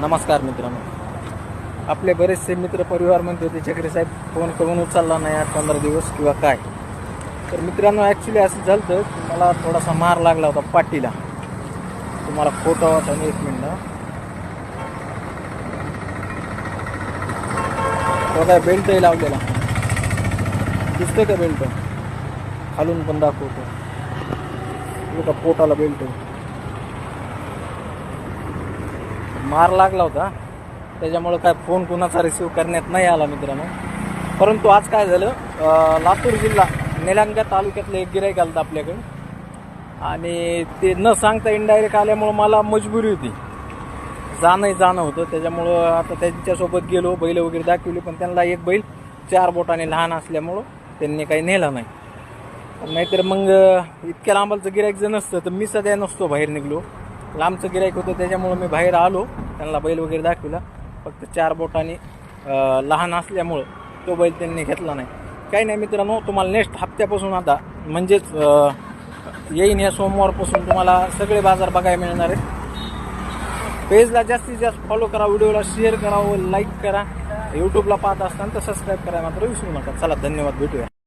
नमस्कार मित्रांनो. आपले बरेचसे मित्र परिवार म्हणते होते चक्रे साहेब फोन करून उचलला नाही आठ पंधरा दिवस किंवा काय. तर मित्रांनो ॲक्च्युली असं झालं होतं की मला थोडासा मार लागला होता पाठीला. तुम्हाला फोटो होता मी एक मिनिट? तो काय बेल्टही लावलेला. दिसतोय का बेल्ट खालून पण दाखवतो. का पोटाला बेल्ट मार लागला होता. त्याच्यामुळं काय फोन कुणाचा रिसीव करण्यात नाही आला मित्रांनो. परंतु आज काय झालं लातूर जिल्हा निलंगा तालुक्यातलं एक गिराईक आलं होतं आपल्याकडे. आणि ते न सांगता इनडायरेक्ट आल्यामुळं मला मजबुरी होती. जाणंही जाणं होतं. त्याच्यामुळं आता त्यांच्यासोबत गेलो बैल वगैरे दाखवली पण त्यांना एक बैल चार बोटाने लहान असल्यामुळं त्यांनी काही नेला नाही. नाहीतर मग इतक्या लांबाचं गिराईक जर नसतं तर मी सध्या नसतो बाहेर निघलो. लांबचं गिराईक होतं त्याच्यामुळं मी बाहेर आलो. त्यांना बैल वगैरे दाखविला. फक्त चार बोटाने लहान असल्यामुळं तो बैल त्यांनी घेतला नाही. काही नाही मित्रांनो तुम्हाला नेक्स्ट हप्त्यापासून आता म्हणजेच येईन या सोमवारपासून तुम्हाला सगळे बाजार बघायला मिळणार आहेत. पेजला जास्तीत जास्त फॉलो करा व्हिडिओला शेअर करा व लाईक करा. यूट्यूबला पाहत असताना तर सबस्क्राईब करा मात्र विसरू नका. चला धन्यवाद भेटूया.